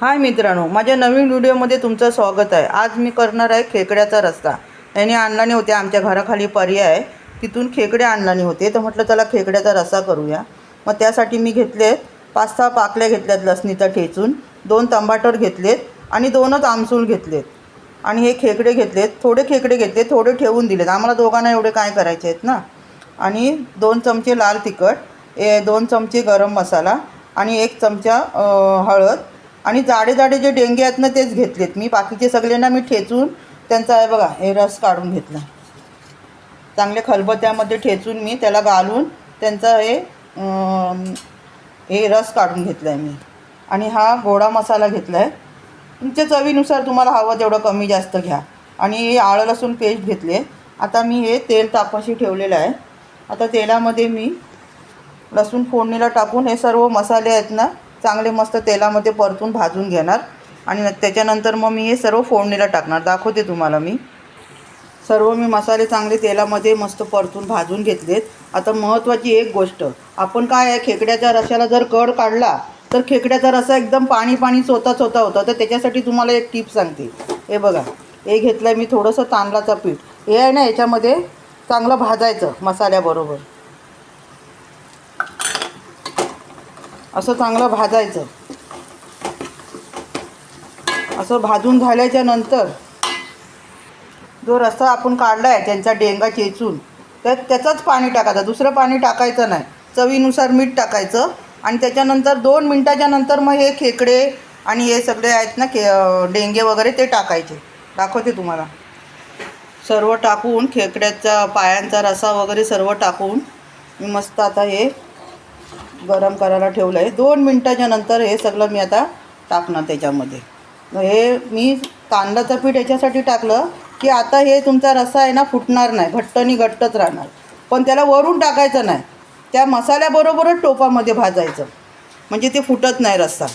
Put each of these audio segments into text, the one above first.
हाय मित्रांनो माझ्या नवीन व्हिडिओमध्ये तुमचं स्वागत आहे. आज मी करणार आहे खेकड्याचा रस्ता. यांनी आणलाने होते आमच्या घराखाली पर्याय आहे. तिथून खेकडे आणलाने होते. तर म्हटलं त्याला खेकड्याचा रस्सा करूया. मग त्यासाठी मी घेतले पाच सहा पाकल्या घेतल्यात लसणीचा ठेचून दोन टमाटर घेतलेत आणि दोनच आमसूल घेतलेत. आणि हे खेकडे घेतलेत थोडे खेकडे घेतले थोडे ठेवून दिलेत. आम्हाला दोघांना एवढे काय करायचे आहेत ना? आणि दोन चमचे लाल तिखट ए दोन चमचे गरम मसाला आणि एक चमचा हळद आणि जाडे जाडे जे डेंगे आहेत ना तेच घेतलेत. मी बाकीचे सगळे ना मी ठेचून त्यांचा आहे बघा हे रस काढून घेतला. चांगले खलबत्यामध्ये ठेचून मी त्याला घालून त्यांचा हे हे रस काढून घेतला आहे मी. आणि हा गोडा मसाला घेतला आहे तुमच्या चवीनुसार तुम्हाला हवं तेवढं कमी जास्त घ्या. आणि हे आळं लसूण पेस्ट घेतले. आता मी हे तेल तापाशी ठेवलेलं आहे. आता तेलामध्ये मी लसूण फोडणीला टाकून हे सर्व मसाले आहेत ना चांगले मस्त तेलामध्ये परतून भाजून घेणार. आणि न- त्याच्यानंतर मग मी हे सर्व फोडणीला टाकणार. दाखवते तुम्हाला मी. सर्व मी मसाले चांगले तेलामध्ये मस्त परतून भाजून घेतलेत. आता महत्त्वाची एक गोष्ट. आपण काय आहे खेकड्याच्या रशाला जर कड काढला तर खेकड्याचा रसा एकदम पाणी पाणी चोता चोता होता. तर त्याच्यासाठी तुम्हाला एक टीप सांगते. हे बघा. हे घेतलं आहे मी थोडंसं तांदळाचं पीठ. हे आहे ना याच्यामध्ये चांगलं भाजायचं मसाल्याबरोबर. असं चांगलं भाजायचं. असं भाजून झाल्याच्यानंतर जो रस्सा आपण काढला आहे त्यांचा डेंगा चेचून तर त्याचंच पाणी टाकायचं. दुसरं पाणी टाकायचं नाही. चवीनुसार मीठ टाकायचं आणि त्याच्यानंतर दोन मिनटाच्या नंतर मग हे खेकडे आणि हे सगळे आहेत ना के डेंगे वगैरे ते टाकायचे. दाखवते तुम्हाला. सर्व टाकून खेकड्याचा पायांचा रसा वगैरे सर्व टाकून मी मस्त आता हे गरम करायला ठेवलं आहे दोन मिनटाच्या नंतर हे सगळं मी आता टाकणार त्याच्यामध्ये. मग हे मी तांदळाचं पीठ याच्यासाठी टाकलं की आता हे तुमचा रस्सा आहे ना फुटणार नाही. घट्ट आणि घट्टच राहणार. पण त्याला वरून टाकायचं नाही. त्या मसाल्याबरोबरच टोपामध्ये भाजायचं. म्हणजे ते फुटत नाही रस्सा.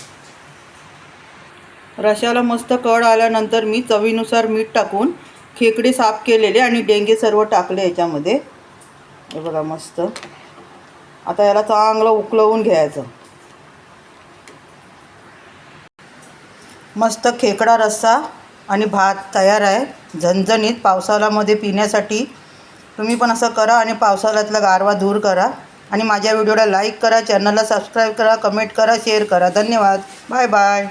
रशाला मस्त कड आल्यानंतर मी चवीनुसार मीठ टाकून खेकडे साफ केलेले आणि डेंगे सर्व टाकले याच्यामध्ये. हे बघा मस्त. आता याला चांगलं उकलवून घ्यायचं. मस्त खेकडा रस्सा आणि भात तयार आहे. झणझणीत पावसाळ्यामध्ये पिण्यासाठी तुम्ही पण असं करा आणि पावसाळ्यातला गारवा दूर करा. आणि माझ्या व्हिडिओला लाईक करा चॅनलला सबस्क्राईब करा कमेंट करा शेअर करा. धन्यवाद. Bye bye